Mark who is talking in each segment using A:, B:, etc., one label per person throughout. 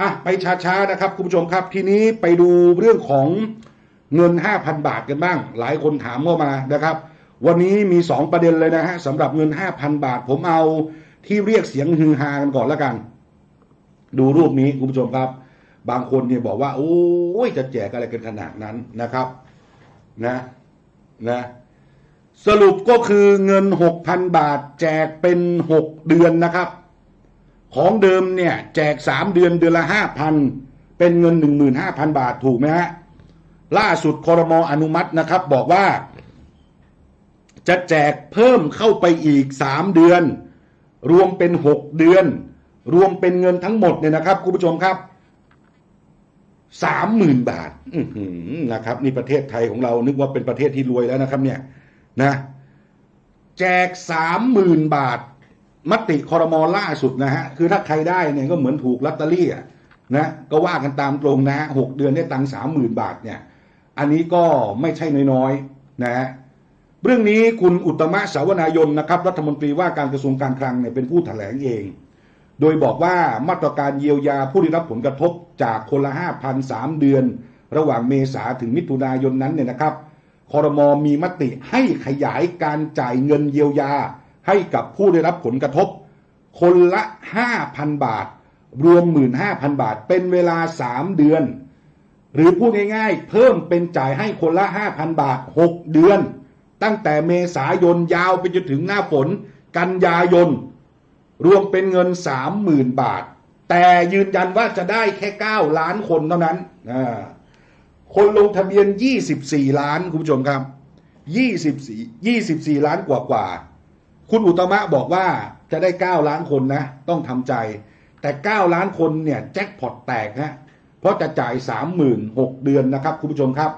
A: อะไปช้าๆนะครับคุณผู้ชมครับทีนี้ไปดูเรื่องของเงิน 5,000 บาทกันบ้าง หลายคนถามเข้ามานะครับ วันนี้มี 2 ประเด็นเลยนะฮะสำหรับเงิน 5,000 บาท ผมเอาที่เรียกเสียงฮือฮากันก่อนแล้วกัน ดูรูปนี้คุณผู้ชมครับ บางคนเนี่ยบอกว่า โอ้ยจะแจกอะไรกันขนาดนั้นนะครับนะนะสรุปก็คือเงิน 6,000 บาทแจกเป็น 6 เดือนนะครับ ของเดิมเนี่ยแจก3เดือนเดือนละ5,000เป็นเงิน15,000บาทถูกไหมฮะล่าสุดคอรมออนุมัตินะครับ บอกว่า จะแจกเพิ่มเข้าไปอีก3เดือน รวมเป็น6เดือน รวมเป็นเงินทั้งหมดเนี่ยนะครับคุณผู้ชมครับสามหมื่นบาทนะครับ นี่ประเทศไทยของเรานึกว่าเป็นประเทศที่รวยแล้วนะครับ เนี่ย นะ แจกสามหมื่นบาท มติคอรมอล่าสุดนะฮะคือถ้าใครได้เนี่ยก็เหมือนถูกลอตเตอรี่นะก็ว่ากันตามตรงนะฮะหกเดือนได้ตังสามหมื่นบาทเนี่ยอันนี้ก็ไม่ใช่น้อยๆนะฮะเรื่องนี้คุณอุตมะสาวนายนนะครับรัฐมนตรีว่าการกระทรวงการคลังเนี่ยเป็นผู้แถลงเอง โดยบอกว่ามาตรการเยียวยาผู้ได้รับผลกระทบจากคนละ5,000 3เดือน ระหว่างเมษาถึงมิถุนายนนั้นเนี่ยนะครับคอรมอมีมติให้ขยายการจ่ายเงินเยียวยา ให้กับผู้ได้รับผลกระทบ คนละ 5,000 บาท รวม 15,000 บาท เป็นเวลา 3 เดือน หรือพูดง่ายๆ เพิ่มเป็นจ่ายให้คนละ 5,000 บาท 6 เดือน ตั้งแต่เมษายนยาวไปจนถึงหน้าฝน กันยายน รวมเป็นเงิน 30,000 บาท แต่ยืนยันว่าจะได้แค่ 9 ล้านคนเท่านั้น คนลงทะเบียน 24 ล้านคุณผู้ชมครับ 24 24 ล้านกว่ากว่า คุณอุตมะบอกว่าจะได้ 9 ล้านคนนะ ต้องทำใจ แต่ 9 ล้านคนเนี่ยแจ็คพอตแตกฮะเพราะจะจ่าย 36,000เดือนนะครับ คุณผู้ชมครับ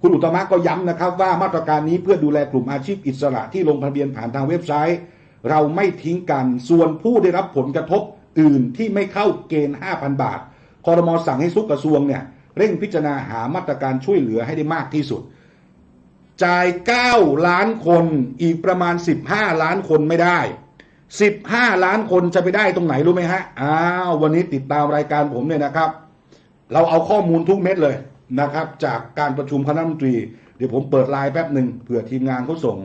A: คุณอุตมะก็ย้ำนะครับ ว่ามาตรการนี้เพื่อดูแลกลุ่มอาชีพอิสระที่ลงทะเบียนผ่านทางเว็บไซต์ เราไม่ทิ้งกันส่วนผู้ได้รับผลกระทบอื่นที่ไม่เข้าเกณฑ์ 5,000 บาทคอรมอสั่งให้ทุกกระทรวงเนี่ยเร่งพิจารณาหามาตรการช่วยเหลือให้ได้มากที่สุด จ่าย 9 ล้านคนอีกประมาณ 15 ล้านคนไม่ได้ 15 ล้านคนจะไปได้ตรงไหนรู้ไหมฮะอ้าววันนี้ติดตามรายการผมเนี่ยนะครับ เราเอาข้อมูลทุกเม็ดเลยนะครับ จากการประชุมคณะรัฐมนตรี เดี๋ยวผมเปิดไลน์แป๊บหนึ่งเผื่อทีมงานเขาส่ง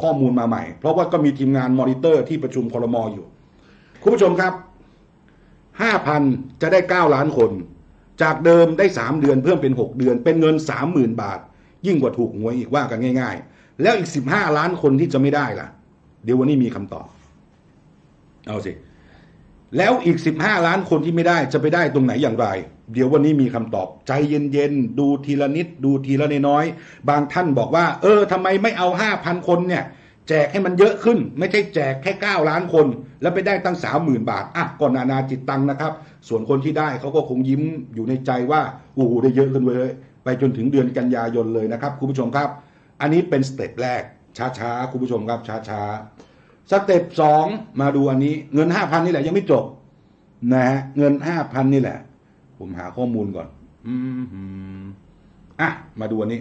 A: ข้อมูลมาใหม่ เพราะว่าก็มีทีมงานมอนิเตอร์ที่ประชุมคอรมออยู่ คุณผู้ชมครับ 5,000 จะได้ 9 ล้านคน จากเดิมได้ 3 เดือนเพิ่มเป็น 6 เดือน เป็นเงิน 30,000 บาท ยิ่งกว่าถูกหวยอีกว่ากันง่าย ๆ แล้วอีก 15 ล้านคนที่จะไม่ได้ล่ะ เดี๋ยววันนี้มีคำตอบ เอาสิ แล้วอีก 15 ล้านคนที่ไม่ได้จะไปได้ตรงไหนอย่างไร เดี๋ยววันนี้มีคำตอบ ใจเย็นๆ ดูทีละนิด ดูทีละน้อยๆบางท่านบอกว่า เออทำไมไม่เอา 5,000 คนเนี่ยแจกให้มันเยอะขึ้น ไม่ใช่แจกแค่ 9 ล้านคน แล้วไปได้ตั้ง 30,000 บาท อะก่อนนานาจิตตังนะครับ ส่วนคนที่ได้เขาก็คงยิ้มอยู่ในใจว่าโอ้โหได้เยอะขึ้นเลย ไปจนถึงเดือนกันยายนเลยนะครับคุณผู้ชมครับ อันนี้เป็นสเต็ปแรกช้าๆคุณผู้ชมครับช้าๆสเต็ปสองมาดูอันนี้เงิน5,000นี่แหละยังไม่จบนะฮะเงินห้าพันนี่แหละ ผมหาข้อมูลก่อน อืมอะมาดูอันนี้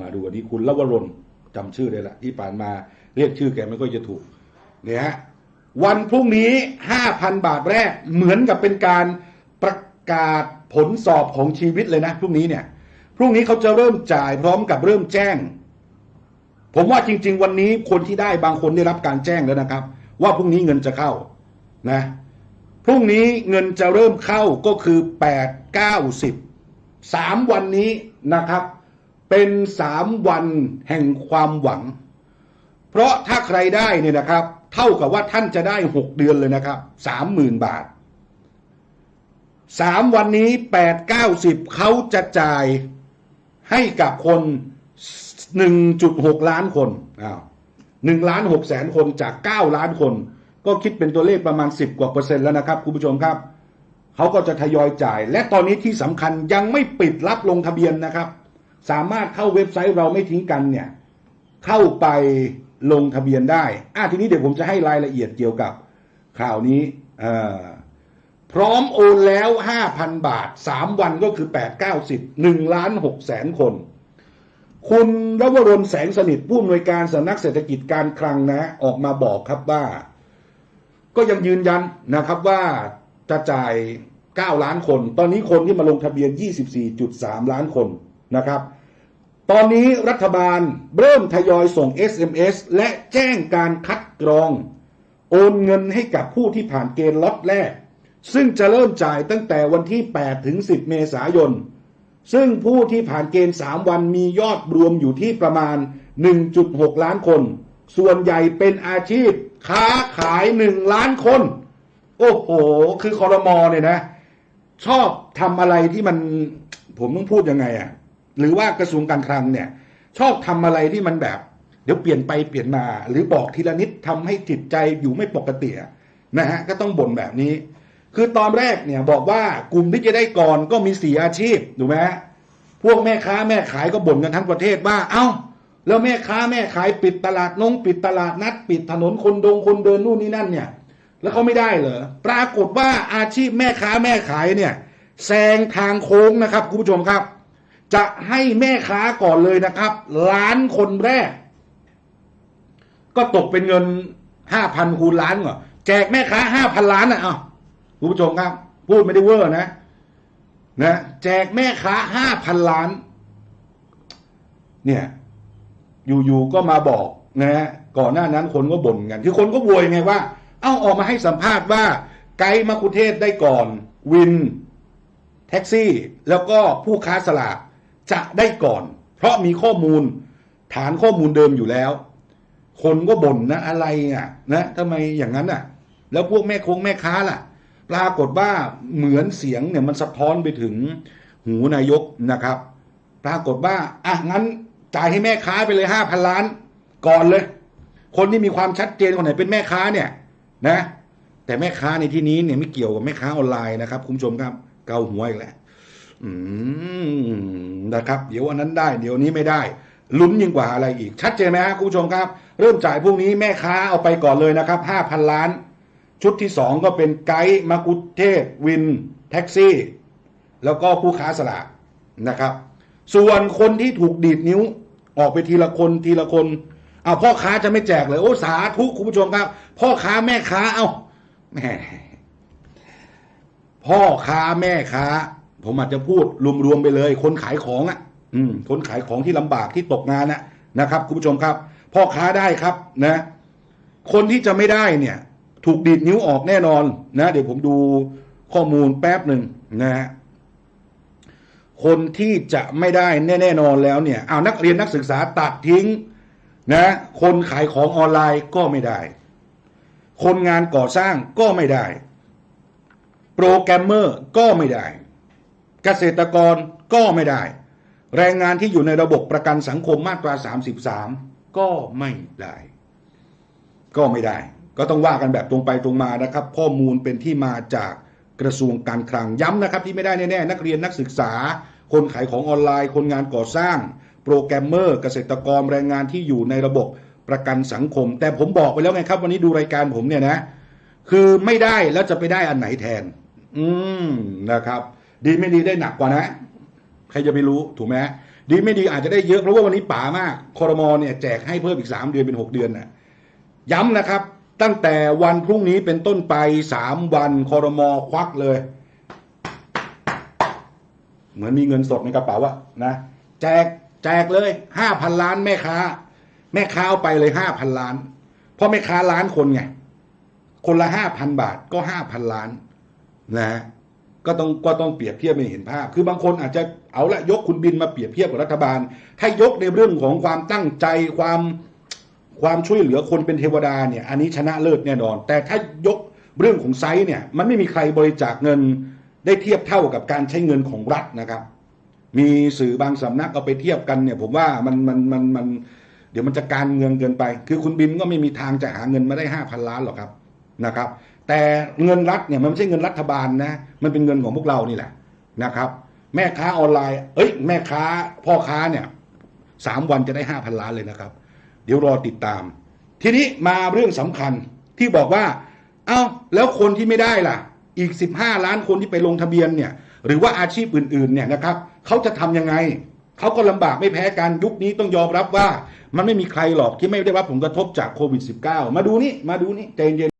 A: มาดูอันนี้คุณลวรนจำชื่อได้ละที่ผ่านมาเรียกชื่อแกไม่ค่อยจะถูกเนี่ยฮะวันพรุ่งนี้ห้าพันบาทแรกเหมือนกับเป็นการาศผลสอบของชีวิตเลยนะพรุ่งนี้เนี่ยพรุ่งนี้เขาจะเริ่มจ่ายพร้อมกับเริ่มแจ้ง ผมว่าจริง ๆ วันนี้คนที่ได้บางคนได้รับการแจ้งแล้วนะครับ ว่าพรุ่งนี้เงินจะเข้านะพรุ่งนี้เงินจะเริ่มเข้าก็คือ8 9 10 3วันนี้นะครับ เป็น3วันแห่งความหวัง เพราะถ้าใครได้เนี่ยนะครับ เท่ากับว่าท่านจะได้6เดือนเลยนะครับ30,000บาท 3วันนี้8 9 10เขาจะจ่ายให้กับคน1.6ล้านคนอ้าว1ล้าน6แสนคนจาก9ล้านคน ก็คิดเป็นตัวเลขประมาณ10กว่าเปอร์เซ็นต์แล้วนะครับคุณผู้ชมครับเขาก็จะทยอยจ่าย และตอนนี้ที่สำคัญยังไม่ปิดรับลงทะเบียนนะครับ สามารถเข้าเว็บไซต์เราไม่ทิ้งกันเนี่ยเข้าไปลงทะเบียนได้อะทีนี้เดี๋ยวผมจะให้รายละเอียดเกี่ยวกับข่าวนี้เอ่อ พร้อมโอนแล้ว 5,000 บาท 3 วันก็คือ 8 9 0 1ล้าน6แสนคน คุณรวรนแสงสนิทผู้อำนวยการสำนักเศรษฐกิจการคลังนะ ออกมาบอกครับว่า ก็ยังยืนยันนะครับว่าจะจ่าย 9 ล้านคน ตอนนี้คนที่มาลงทะเบียน 24.3 ล้านคนนะครับ ตอนนี้รัฐบาลเริ่มทยอยส่ง SMS และแจ้งการคัดกรอง โอนเงินให้กับผู้ที่ผ่านเกณฑ์ล็อตแรก ซึ่งจะเริ่มจ่ายตั้งแต่วันที่ 8 ถึง 10 เมษายน ซึ่งผู้ที่ผ่านเกณฑ์ 3 วันมียอดรวมอยู่ที่ประมาณ 1.6 ล้านคน ส่วนใหญ่เป็นอาชีพค้าขาย 1 ล้านคน โอ้โห คือคอรมอเนี่ยนะ ชอบทำอะไรที่มันผมต้องพูดยังไงอะ่ะ หรือว่ากระทรวงการคลังเนี่ย ชอบทำอะไรที่มันแบบ เดี๋ยวเปลี่ยนไปเปลี่ยนมา หรือบอกทีละนิดทำให้จิตใจอยู่ไม่ปกตินะฮะ ก็ต้องบ่นแบบนี้ คือตอนแรกเนี่ยบอกว่ากลุ่มที่จะได้ก่อนก็มีสี่อาชีพถูกไหมพวกแม่ค้าแม่ขายก็บ่นกันทั้งประเทศว่า เอ้า แล้วแม่ค้าแม่ขายปิดตลาดนงปิดตลาดนัด ปิดถนนคนดงคนเดินนู่นนี่นั่นเนี่ย แล้วเขาไม่ได้เหรอปรากฏว่าอาชีพแม่ค้าแม่ขายเนี่ยแซงทางโค้งนะครับคุณผู้ชมครับ จะให้แม่ค้าก่อนเลยนะครับล้านคนแรก ก็ตกเป็นเงินห้าพันคูณล้านเหรอแจกแม่ค้าห้าพันล้านอะเอ้า คุณผู้ชมครับ พูดไม่ได้เวอร์นะนะแจกแม่ค้าห้าพันล้าน เนี่ย อยู่ๆก็มาบอกนะฮะก่อนหน้านั้นคนก็บ่นกัน คือคนก็โวยไงว่า เอ้าออกมาให้สัมภาษณ์ว่า ไกด์มาคุเทศได้ก่อน วิน แท็กซี่ แล้วก็ผู้ค้าสลากจะได้ก่อน เพราะมีข้อมูล ฐานข้อมูลเดิมอยู่แล้ว คนก็บ่นนะอะไรอะ นะทำไมอย่างนั้นอะ แล้วพวกแม่คงแม่ค้าล่ะ ปรากฏว่าเหมือนเสียงเนี่ยมันสะท้อนไปถึงหูนายกนะครับ ปรากฏว่าอะงั้นจ่ายให้แม่ค้าไปเลยห้าพันล้าน ก่อนเลย คนที่มีความชัดเจนคนไหนเป็นแม่ค้าเนี่ยนะ แต่แม่ค้าในที่นี้เนี่ยไม่เกี่ยวกับแม่ค้าออนไลน์นะครับ คุณผู้ชมครับ เกาหัวอีกแล้วอืมนะครับ เดี๋ยวอันนั้นได้ เดี๋ยวนี้ไม่ได้ ลุ้นยิ่งกว่าอะไรอีก ชัดเจนไหมครับคุณผู้ชมครับ เริ่มจ่ายพวกนี้แม่ค้าเอาไปก่อนเลยนะครับห้าพันล้าน ชุดที่สองก็เป็นไกด์มากุเทศวิน แท็กซี่ แล้วก็ผู้ค้าสลากนะครับ ส่วนคนที่ถูกดีดนิ้วออกไปทีละคนทีละคนเอาพ่อค้าจะไม่แจกเลยโอ้สาธุคุณผู้ชมครับ พ่อค้าแม่ค้าเอาแหมพ่อค้าแม่ค้า ผมอาจจะพูดรวมๆไปเลย คนขายของอะ อืม คนขายของที่ลำบากที่ตกงานนะนะครับ คุณผู้ชมครับ พ่อค้าได้ครับนะ คนที่จะไม่ได้เนี่ย ถูกดีดนิ้วออกแน่นอนนะ เดี๋ยวผมดูข้อมูลแป๊บหนึ่งนะฮะคนที่จะไม่ได้แน่ๆนอนแล้วเนี่ยเอานักเรียนนักศึกษาตัดทิ้งนะคนขายของออนไลน์ก็ไม่ได้ คนงานก่อสร้างก็ไม่ได้ โปรแกรมเมอร์ก็ไม่ได้ เกษตรกรก็ไม่ได้ แรงงานที่อยู่ในระบบประกันสังคมมาตรา 33 ก็ไม่ได้ ก็ไม่ได้ ก็ต้องว่ากันแบบตรงไปตรงมานะครับ ข้อมูลเป็นที่มาจากกระทรวงการคลังย้ำนะครับที่ไม่ได้แน่ๆนักเรียนนักศึกษา คนขายของออนไลน์ คนงานก่อสร้าง โปรแกรมเมอร์เกษตรกรแรงงานที่อยู่ในระบบประกันสังคม แต่ผมบอกไปแล้วไงครับ วันนี้ดูรายการผมเนี่ยนะ คือไม่ได้แล้วจะไปได้อันไหนแทน อืมนะครับ ดีไม่ดีได้หนักกว่านะ ใครจะไปรู้ถูกไหมดีไม่ดีอาจจะได้เยอะเพราะว่าวันนี้ป๋ามากคอรมอเนี่ยแจกให้เพิ่มอีกสามเดือนเป็นหกเดือนน่ะย้ำนะครับ ตั้งแต่วันพรุ่งนี้เป็นต้นไปสามวันคอรมอควักเลย เหมือนมีเงินสดในกระเป๋าอะนะแจกแจกเลยห้าพันล้านแม่ค้า แม่ค้าเอาไปเลยห้าพันล้าน เพราะแม่ค้าล้านคนไงคนละห้าพันบาทก็ห้าพันล้านนะฮะก็ต้องก็ต้องเปรียบเทียบให้เห็นภาพ คือบางคนอาจจะเอาละยกคุณบินมาเปรียบเทียบกับรัฐบาล ถ้ายกในเรื่องของความตั้งใจความ ความช่วยเหลือคนเป็นเทวดาเนี่ยอันนี้ชนะเลิศแน่นอน แต่ถ้ายกเรื่องของไซส์เนี่ยมันไม่มีใครบริจาคเงินได้เทียบเท่ากับการใช้เงินของรัฐนะครับ มีสื่อบางสำนักเอาไปเทียบกันเนี่ยผมว่ามันมันมันมันเดี๋ยวมันจะการเงินเกินไป คือคุณบินก็ไม่มีทางจะหาเงินมาได้ห้าพันล้านหรอกครับนะครับ แต่เงินรัฐเนี่ยมันไม่ใช่เงินรัฐบาลนะมันเป็นเงินของพวกเรานี่แหละนะครับ แม่ค้าออนไลน์ เอ้ย แม่ค้าพ่อค้าเนี่ยสามวันจะได้ห้าพันล้านเลยนะครับ เดี๋ยวรอติดตาม ทีนี้มาเรื่องสำคัญที่บอกว่า เอ้าแล้วคนที่ไม่ได้ล่ะ อีก 15 ล้านคนที่ไปลงทะเบียนเนี่ย หรือว่าอาชีพอื่นๆเนี่ยนะครับเขาจะทำยังไงเขาก็ลำบากไม่แพ้กันยุคนี้ต้องยอมรับว่า มันไม่มีใครหรอกที่ไม่ได้รับผลกระทบจากโควิด -19 มาดูนี่มาดูนี่ใจเย็น